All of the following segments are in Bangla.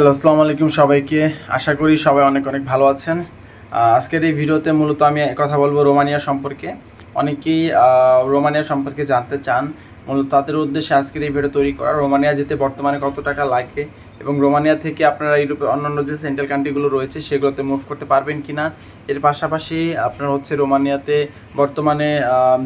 হ্যালো, আসসালামু আলাইকুম সবাইকে। আশা করি সবাই অনেক অনেক ভালো আছেন। আজকের এই ভিডিওতে মূলত আমি কথা বলব রোমানিয়া সম্পর্কে। অনেকেই রোমানিয়া সম্পর্কে জানতে চান। মূলত তাদের উদ্দেশ্যে আজকের এই ভিডিও তৈরি করা। রোমানিয়া যেতে বর্তমানে কত টাকা লাগে এবং রোমানিয়া থেকে আপনারা ইউরোপে অন্যান্য যে সেন্ট্রাল কান্ট্রিগুলো রয়েছে, সেগুলোতে মুভ করতে পারবেন কি না এর পাশাপাশি আপনার হচ্ছে রোমানিয়াতে বর্তমানে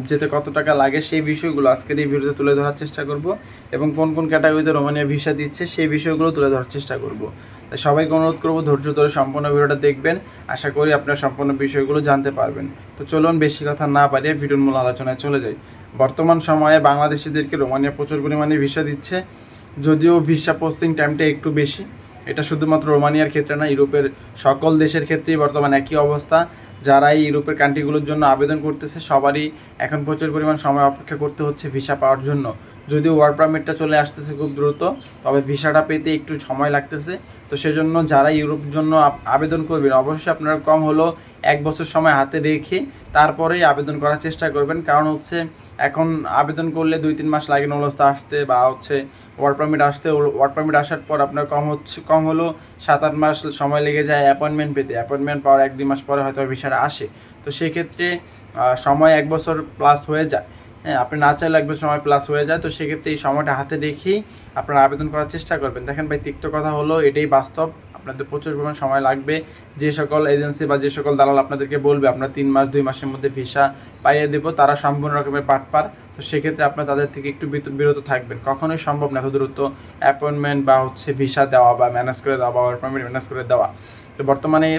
যেতে কত টাকা লাগে সেই বিষয়গুলো আজকের এই ভিডিওতে তুলে ধরার চেষ্টা করব এবং কোন কোন ক্যাটাগরিতে রোমানিয়া ভিসা দিচ্ছে সেই বিষয়গুলো তুলে ধরার চেষ্টা করব। তাই সবাইকে অনুরোধ করব ধৈর্য ধরে সম্পূর্ণ ভিডিওটা দেখবেন। আশা করি আপনারা সম্পূর্ণ বিষয়গুলো জানতে পারবেন। তো চলুন বেশি কথা না পারিয়ে ভিডিওর মূল আলোচনায় চলে যাই। বর্তমান সময়ে বাংলাদেশিদেরকে রোমানিয়া প্রচুর পরিমাণে ভিসা দিচ্ছে। যদিও ভিসা পোস্টিং টাইমটা একটু বেশি। এটা শুধুমাত্র রোমানিয়ার ক্ষেত্রে না, ইউরোপের সকল দেশের ক্ষেত্রেই বর্তমান একই অবস্থা। যারা এই ইউরোপের কান্ট্রিগুলোর জন্য আবেদন করতেছে, সবারই এখন প্রচুর পরিমাণ সময় অপেক্ষা করতে হচ্ছে ভিসা পাওয়ার জন্য। যদিও ওয়ার্ক পারমিটটা চলে আসতেছে খুব দ্রুত, তবে ভিসাটা পেতে একটু সময় লাগতেছে। তো সেজন্য যারা ইউরোপ জন্য আবেদন করবেন, অবশ্যই আপনারা কম হলো এক বছর সময় হাতে রেখে তারপরেই আবেদন করার চেষ্টা করবেন। কারণ হচ্ছে এখন আবেদন করলে দুই তিন মাস লাগে নলস্তা আসতে বা হচ্ছে ওয়ার্ক পারমিট আসতে ওয়ার্ক পারমিট আসার পর আপনার কম হচ্ছে, কম হলো সাত আট মাস সময় লেগে যায় অ্যাপয়েন্টমেন্ট পেতে। অ্যাপয়েন্টমেন্ট পাওয়ার এক দুই মাস পরে হয়তো ভিসাটা আসে। তো সেক্ষেত্রে সময় এক বছর প্লাস হয়ে যায়। আপনি না চাইলে একবার সময় প্লাস হয়ে যায়, তো সেক্ষেত্রে এই সময়টা হাতে দেখেই আপনারা আবেদন করার চেষ্টা করবেন। দেখেন ভাই, তিক্ত কথা হলো, এটাই বাস্তব। আপনাদের প্রচুর পরিমাণ সময় লাগবে। যে সকল এজেন্সি বা যে সকল দালাল আপনাদেরকে বলবে আপনার তিন মাস, দুই মাসের মধ্যে ভিসা পাইয়ে দেবো, তারা সম্পূর্ণ রকমের পাটপার তো সেক্ষেত্রে আপনার তাদের থেকে একটু বিরত থাকবেন। কখনোই সম্ভব না এত দ্রুত অ্যাপয়েন্টমেন্ট বা হচ্ছে ভিসা দেওয়া বা ম্যানেজ করে দেওয়া বা অ্যাপয়েন্টমেন্ট ম্যানেজ করে দেওয়া। তো বর্তমানে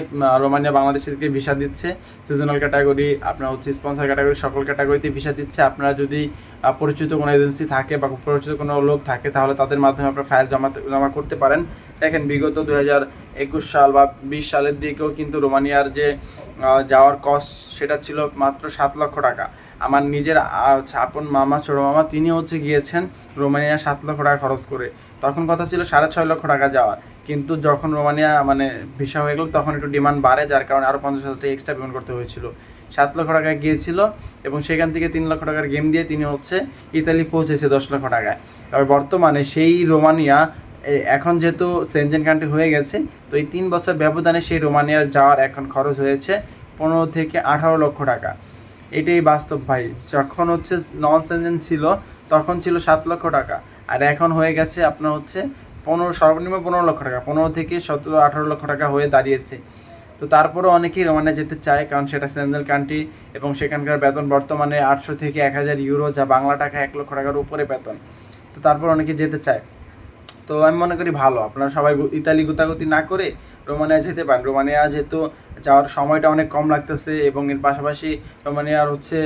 রোমানিয়া বাংলাদেশকে ভিসা দিচ্ছে। সিজনাল ক্যাটাগরি আপনার হচ্ছে স্পন্সর ক্যাটাগরি সকল ক্যাটাগরিতে ভিসা দিচ্ছে। আপনারা যদি পরিচিত কোনো এজেন্সি থাকে বা পরিচিত কোনো লোক থাকে, তাহলে তাদের মাধ্যমে আপনার ফাইল জমা জমা করতে পারেন। দেখেন, বিগত দু একুশ সাল বা বিশ সালের দিকেও কিন্তু রোমানিয়ার যে যাওয়ার কস্ট সেটা ছিল মাত্র সাত লক্ষ টাকা। আমার নিজের আপন মামা, ছোটো মামা, তিনি হচ্ছে গিয়েছেন রোমানিয়া সাত লক্ষ টাকা খরচ করে। তখন কথা ছিল সাড়ে ছয় লক্ষ টাকা যাওয়ার। কিন্তু যখন রোমানিয়া মানে ভিসা হয়ে গেল, তখন একটু ডিমান্ড বাড়ে, যার কারণে আরও পঞ্চাশ হাজার টাকা এক্সট্রা পেমেন্ট করতে হয়েছিল। সাত লক্ষ টাকায় গিয়েছিল এবং সেখান থেকে তিন লক্ষ টাকার গেম দিয়ে তিনি হচ্ছে ইতালি পৌঁছেছে দশ লক্ষ টাকায়। তবে বর্তমানে সেই রোমানিয়া এখন যেহেতু সেনজেন কান্ট্রি হয়ে গেছে, তো এই তিন বছর ব্যবধানে সেই রোমানিয়া যাওয়ার এখন খরচ হয়েছে পনেরো থেকে আঠারো লক্ষ টাকা। এটাই বাস্তব ভাই। যখন হচ্ছে নন সেনজেন ছিল, তখন ছিল সাত লক্ষ টাকা। আর এখন হয়ে গেছে আপনার হচ্ছে পনেরো, সর্বনিম্ন পনেরো লক্ষ টাকা, পনেরো থেকে সতেরো, আঠারো লক্ষ টাকা হয়ে দাঁড়িয়েছে। তো তারপরেও অনেকেই রোমানিয়া যেতে চায়, কারণ সেটা সেন্ট্রাল কান্ট্রি এবং সেখানকার বেতন বর্তমানে আটশো থেকে এক হাজার ইউরো, যা বাংলা টাকা এক লক্ষ টাকার উপরে বেতন। তো তারপর অনেকে যেতে চায়। তো আমি মনে করি ভালো। আপনারা সবাই ইতালি গুতাগুতি না করে রোমানিয়া যেতে পারেন। রোমানিয়া যেহেতু যাওয়ার সময়টা অনেক কম লাগতেছে এবং এর পাশাপাশি রোমানিয়ার হচ্ছে,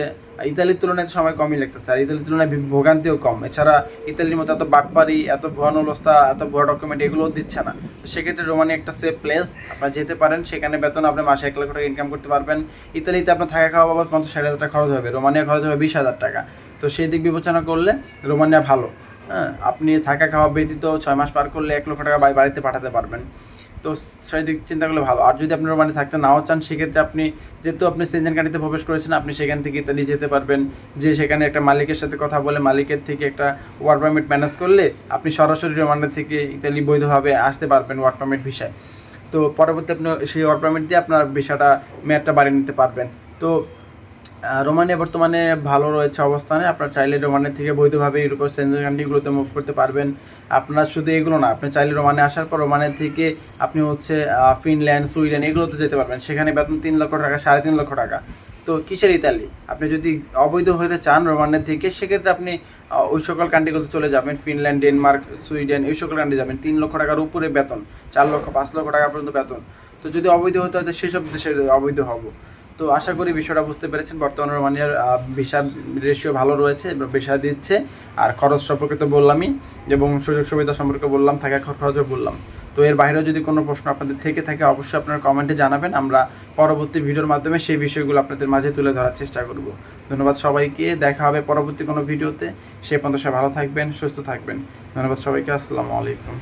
ইতালির তুলনায় সময় কমই লাগতেছে। আর ইতালির তুলনায় ভোগান্তিও কম। এছাড়া ইতালির মতো এত বাটপারি, এত ভুয়া নলস্তা এত ভুয়া ডকুমেন্ট এগুলো দিচ্ছে না। সেক্ষেত্রে রোমানিয়া একটা সেফ প্লেস আপনারা যেতে পারেন। সেখানে বেতন আপনি মাসে এক লাখ টাকা ইনকাম করতে পারবেন। ইতালিতে আপনার থাকা খাওয়া বাবদ পঞ্চাশ ষাট হাজার টাকা খরচ হবে। রোমানিয়া খরচ হবে বিশ হাজার টাকা। তো সেই দিক বিবেচনা করলে রোমানিয়া ভালো। হ্যাঁ আপনি থাকা খাওয়া ব্যতীত ছয় মাস পার করলে এক লক্ষ টাকা বাড়ি- বাড়িতে পাঠাতে পারবেন। তো সেই দিক চিন্তা করলে ভালো। আর যদি আপনি রোমানে থাকতে নাও চান, সেক্ষেত্রে আপনি যেহেতু আপনি সেনজেন কান্ট্রিতে প্রবেশ করেছেন, আপনি সেখান থেকে ইতালি যেতে পারবেন। যে সেখানে একটা মালিকের সাথে কথা বলে, মালিকের থেকে একটা ওয়ার্ক পারমিট ম্যানেজ করলে আপনি সরাসরি রোমানে থেকে ইতালি বৈধভাবে আসতে পারবেন ওয়ার্ক পারমিট ভিসায়। তো পরবর্তী আপনি সেই ওয়ার্ক পারমিট দিয়ে আপনার ভিসাটা মেয়াদটা বাড়িয়ে নিতে পারবেন। তো রোমানিয়া বর্তমানে ভালো রয়েছে অবস্থানে। আপনার চাইলে রোমানিয়া থেকে বৈধভাবে ইউরোপের সেন্ট্রাল কান্ট্রিগুলোতে মুভ করতে পারবেন। আপনার শুধু এগুলো না, আপনি চাইলে রোমানে আসার পর রোমানিয়া থেকে আপনি হচ্ছে ফিনল্যান্ড, সুইডেন এগুলোতে যেতে পারবেন। সেখানে বেতন তিন লক্ষ টাকা, সাড়ে তিন লক্ষ টাকা। তো কিসের ইতালি? আপনি যদি অবৈধ হতে চান রোমানিয়া থেকে, সেক্ষেত্রে আপনি ওই সকল কান্ট্রিগুলোতে চলে যাবেন। ফিনল্যান্ড, ডেনমার্ক, সুইডেন ওই সকল কান্ট্রি যাবেন। তিন লক্ষ টাকার উপরে বেতন, চার লক্ষ, পাঁচ লক্ষ টাকা পর্যন্ত বেতন। তো যদি অবৈধ হতে হয় সেসব দেশে অবৈধ হব। তো আশা করি বিষয়টা বুঝতে পেরেছেন। বর্তমানে রোমানিয়ার ভিসা রেশিও ভালো রয়েছে ভিসা দিচ্ছে, আর খরচ সম্পর্কে তো বললামই, এবং সুযোগ সুবিধা সম্পর্কে বললাম, থাকা খরচও বললাম। তো এর বাইরেও যদি কোনো প্রশ্ন আপনাদের থেকে থাকে, অবশ্যই আপনারা কমেন্টে জানাবেন, আমরা পরবর্তী ভিডিওর মাধ্যমে সেই বিষয়গুলো আপনাদের মাঝে তুলে ধরার চেষ্টা করব। ধন্যবাদ সবাইকে, দেখা হবে পরবর্তী কোনো ভিডিওতে, সে পর্যন্ত ভালো থাকবেন, সুস্থ থাকবেন। ধন্যবাদ সবাইকে, আসসালামু আলাইকুম।